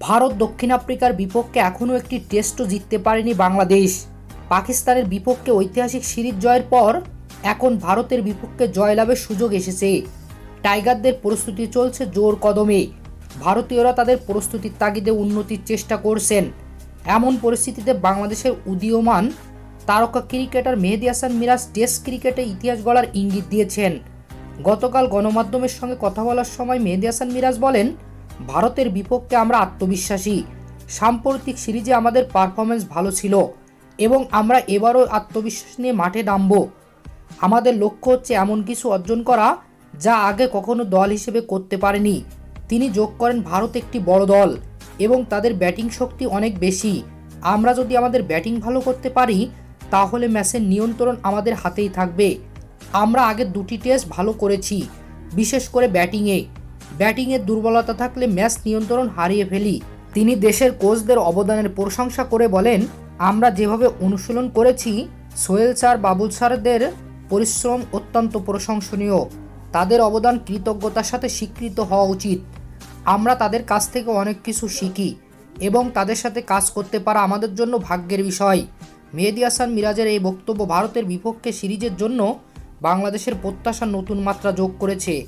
ভারত দক্ষিণ আফ্রিকার বিপক্ষে এখনও একটি টেস্টও জিততে পারেনি বাংলাদেশ। পাকিস্তানের বিপক্ষে ঐতিহাসিক সিরিজ জয়ের পর এখন ভারতের বিপক্ষে জয়লাভের সুযোগ এসেছে। টাইগারদের প্রস্তুতি চলছে জোর কদমে। ভারতীয়রা তাদের প্রস্তুতির তাগিদে উন্নতির চেষ্টা করছেন। এমন পরিস্থিতিতে বাংলাদেশের উদীয়মান তারকা ক্রিকেটার মেহেদি হাসান মিরাজ টেস্ট ক্রিকেটে ইতিহাস গড়ার ইঙ্গিত দিয়েছেন। গতকাল গণমাধ্যমের সঙ্গে কথা বলার সময় মেহেদি হাসান মিরাজ বলেন ভারতের বিপক্ষে আমরা আত্মবিশ্বাসী। সাম্প্রতিক সিরিজে আমাদের পারফরমেন্স ভালো ছিল এবং আমরা এবারও আত্মবিশ্বাস নিয়ে মাঠে নামব। আমাদের লক্ষ্য হচ্ছে এমন কিছু অর্জন করা যা আগে কখনো দল হিসেবে করতে পারেনি। তিনি যোগ করেন ভারত একটি বড় দল এবং তাদের ব্যাটিং শক্তি অনেক বেশি। আমরা যদি আমাদের ব্যাটিং ভালো করতে পারি, তাহলে ম্যাচের নিয়ন্ত্রণ আমাদের হাতেই থাকবে। আমরা আগে দুটি টেস্ট ভালো করেছি, বিশেষ করে ব্যাটিংয়ে। ব্যাটিংয়ের দুর্বলতা থাকলে ম্যাচ নিয়ন্ত্রণ হারিয়ে ফেলি। তিনি দেশের কোচদের অবদানের প্রশংসা করে বলেন, আমরা যেভাবে অনুশীলন করেছি, সোহেল স্যার, বাবুল স্যারদের পরিশ্রম অত্যন্ত প্রশংসনীয়। তাদের অবদান কৃতজ্ঞতার সাথে স্বীকৃত হওয়া উচিত। আমরা তাদের কাছ থেকে অনেক কিছু শিখি এবং তাদের সাথে কাজ করতে পারা আমাদের জন্য ভাগ্যের বিষয়। মেহেদি হাসান মিরাজের এই বক্তব্য ভারতের বিপক্ষে সিরিজের জন্য বাংলাদেশের প্রত্যাশার নতুন মাত্রা যোগ করেছে।